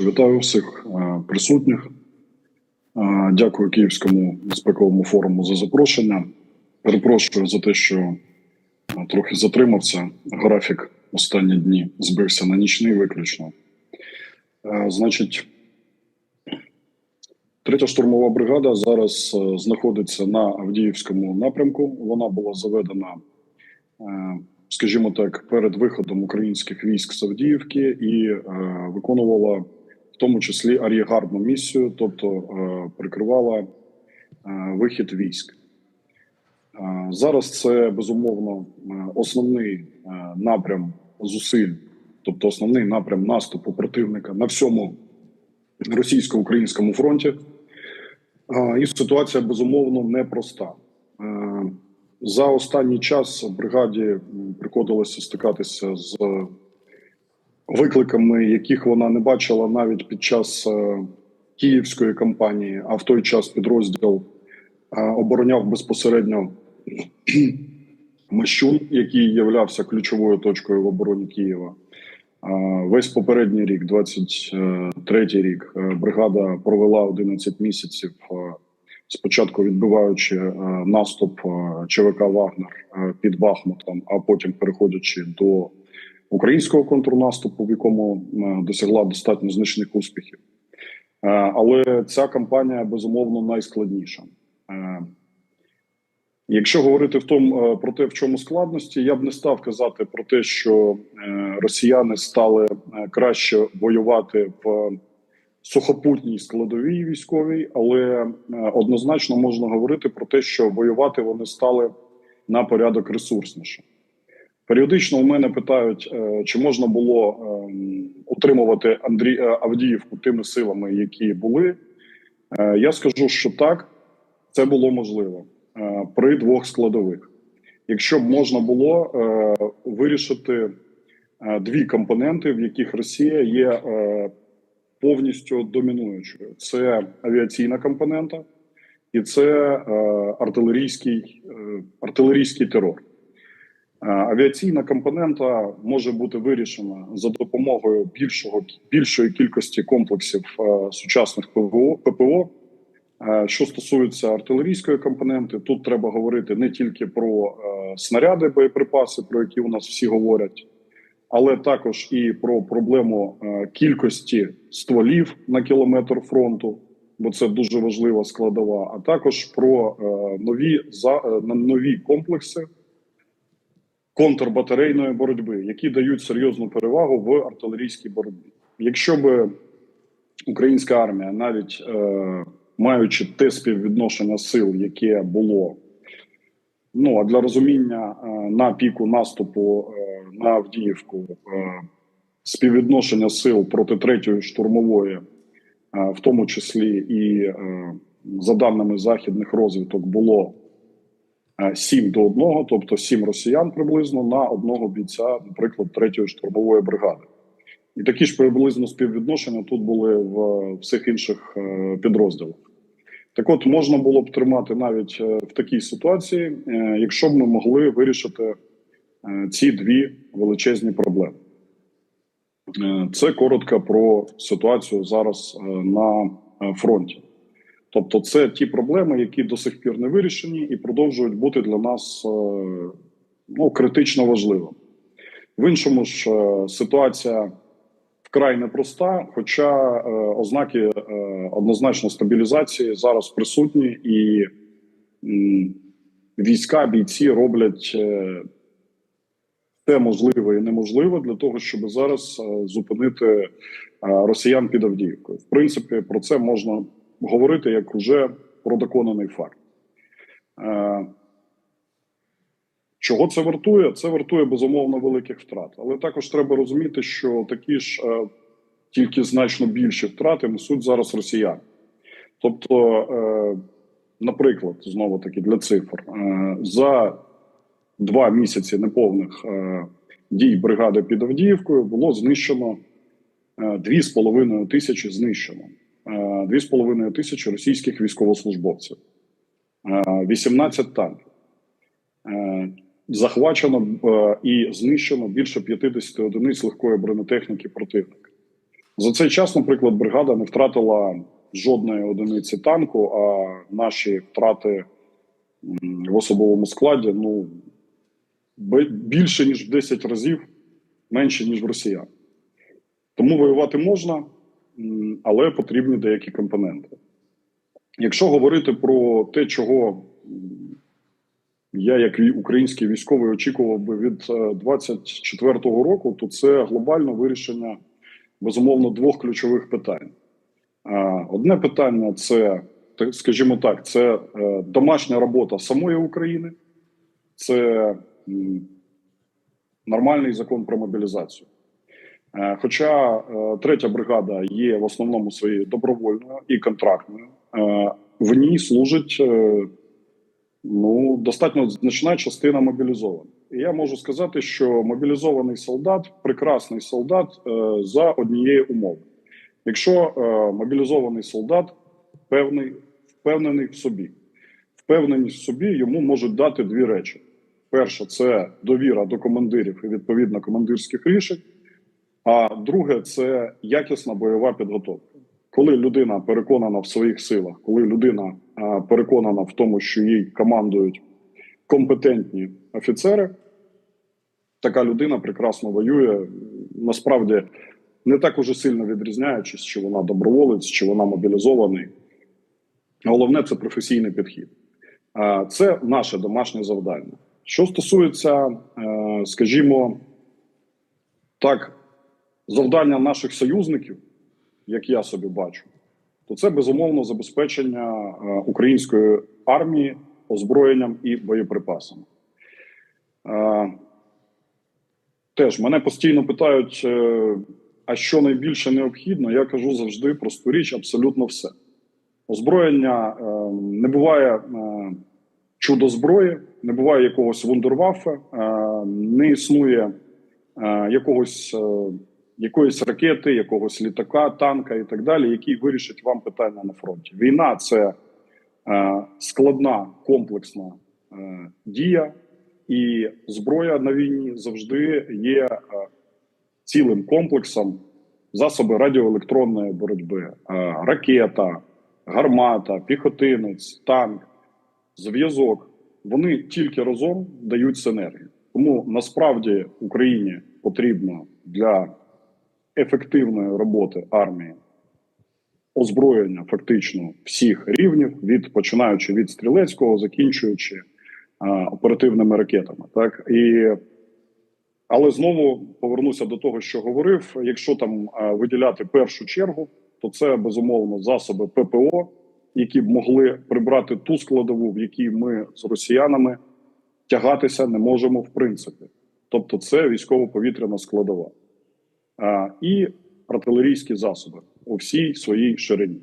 Вітаю всіх е, присутніх. Е, Дякую Київському безпековому форуму за запрошення. Перепрошую за те, що е, трохи затримався. Графік останні дні збився на нічний виключно. Значить, третя штурмова бригада зараз знаходиться на Авдіївському напрямку. Вона була заведена, скажімо так, перед виходом українських військ з Авдіївки і виконувала тому числі ар'єгардну місію, тобто е, прикривала е, вихід військ. Е, Зараз це безумовно основний напрям зусиль, тобто основний напрям наступу противника на всьому російсько-українському фронті. І ситуація безумовно непроста. За останній час бригаді приходилося стикатися з викликами, яких вона не бачила навіть під час е, київської кампанії, а в той час підрозділ е, обороняв безпосередньо Мещун, який являвся ключовою точкою в обороні Києва. Е, Весь попередній рік, 23-й рік, е, бригада провела 11 місяців, спочатку відбиваючи наступ ЧВК Вагнер під Бахмутом, а потім переходячи до українського контрнаступу, в якому е, досягла достатньо значних успіхів. Е, Але ця кампанія безумовно найскладніша. Е, Якщо говорити в тому про те, в чому складності, я б не став казати про те, що росіяни стали краще воювати в сухопутній складовій військовій, але однозначно можна говорити про те, що воювати вони стали на порядок ресурсніше. Періодично у мене питають, е, чи можна було ем, утримувати Андрій е, Авдіївку тими силами, які були. Е, Я скажу, що так, це було можливо е, при двох складових. Якщо б можна було е, вирішити е, дві компоненти, в яких Росія є е, повністю домінуючою: це авіаційна компонента і це е, артилерійський, е, артилерійський терор. Е, Авіаційна компонента може бути вирішена за допомогою більшого більшої кількості комплексів е, сучасних ПВО ППО. Е, Що стосується артилерійської компоненти, тут треба говорити не тільки про снаряди, боєприпаси, про які у нас всі говорять, але також і про проблему кількості стволів на кілометр фронту, бо це дуже важлива складова. А також про нові за нові комплекси контрбатарейної боротьби, які дають серйозну перевагу в артилерійській боротьбі. Якщо би українська армія, навіть е, маючи те співвідношення сил, яке було, ну а для розуміння е, на піку наступу е, на Авдіївку, е, співвідношення сил проти третьої штурмової, е, в тому числі і е, за даними західних розвиток, було 7 до 1, тобто 7 росіян приблизно на одного бійця, наприклад, третьої штурмової бригади. І такі ж приблизно співвідношення тут були в всіх інших е, підрозділах. Так от можна було б тримати навіть е, в такій ситуації, е, якщо б ми могли вирішити е, ці дві величезні проблеми. Е, Це коротко про ситуацію зараз е, на е, фронті. Тобто, це ті проблеми, які до сих пір не вирішені, і продовжують бути для нас е, ну, критично важливими. В іншому ж е, ситуація вкрай непроста, хоча е, ознаки е, однозначно стабілізації зараз присутні, і м, війська, бійці роблять е, те можливе і неможливе для того, щоб зараз е, зупинити росіян під Авдіївкою. В принципі, про це можна говорити як вже про доконаний факт. Е, Чого це вартує? Це вартує безумовно великих втрат, але також треба розуміти, що такі ж е, тільки значно більші втрати несуть зараз росіяни. Тобто, е, наприклад, знову таки для цифр, за два місяці неповних дій бригади під Авдіївкою було знищено е, 2,5 тисячі знищено. Е, 2,5 тисячі російських військовослужбовців, е, 18 танків. Е, Захвачено е, і знищено більше 50 одиниць легкої бронетехніки противника. За цей час, наприклад, бригада не втратила жодної одиниці танку, а наші втрати в особовому складі ну більше ніж в 10 разів менше ніж в росіян. Тому воювати можна, але потрібні деякі компоненти. Якщо говорити про те, чого я, як український військовий, очікував би від 24-го року, то це глобальне вирішення безумовно двох ключових питань. Е, Одне питання це, скажімо так, це е, домашня робота самої України, це нормальний закон про мобілізацію. Е, Хоча е, третя бригада є в основному своєю добровольною і контрактною, е, в ній служить ну, достатньо значна частина мобілізованих. І я можу сказати, що мобілізований солдат прекрасний солдат за однієї умови. Якщо мобілізований солдат певний, впевнений в собі, впевненість в собі йому можуть дати дві речі: перше це довіра до командирів і відповідно командирських рішень. А друге це якісна бойова підготовка. Коли людина переконана в своїх силах, коли людина переконана в тому, що їй командують компетентні офіцери, така людина прекрасно воює. Насправді не так уже сильно відрізняючись, чи вона доброволець, чи вона мобілізований. Головне це професійний підхід. Це наше домашнє завдання. Що стосується, е, скажімо, так, завдання наших союзників, як я собі бачу, то це безумовно забезпечення е, української армії озброєнням і боєприпасами. Е, Теж мене постійно питають, е, а що найбільше необхідно, я кажу завжди просту річ, абсолютно все. Озброєння не буває чудо зброї, не буває якогось вундерваффе, е, не існує якогось, якоїсь ракети, якогось літака, танка і так далі, який вирішить вам питання на фронті. Війна це е, складна комплексна е, дія, і зброя на війні завжди є е, цілим комплексом засоби радіоелектронної боротьби, е, ракета, гармата, піхотинець, танк, зв'язок. Вони тільки разом дають синергію. Тому насправді Україні потрібно для ефективної роботи армії озброєння фактично всіх рівнів, від починаючи від стрілецького, закінчуючи а, оперативними ракетами. Так і але знову повернуся до того, що говорив: якщо там виділяти першу чергу, то це безумовно засоби ППО, які б могли прибрати ту складову, в якій ми з росіянами тягатися не можемо в принципі. Тобто, це військово-повітряна складова і артилерійські засоби у всій своїй ширині.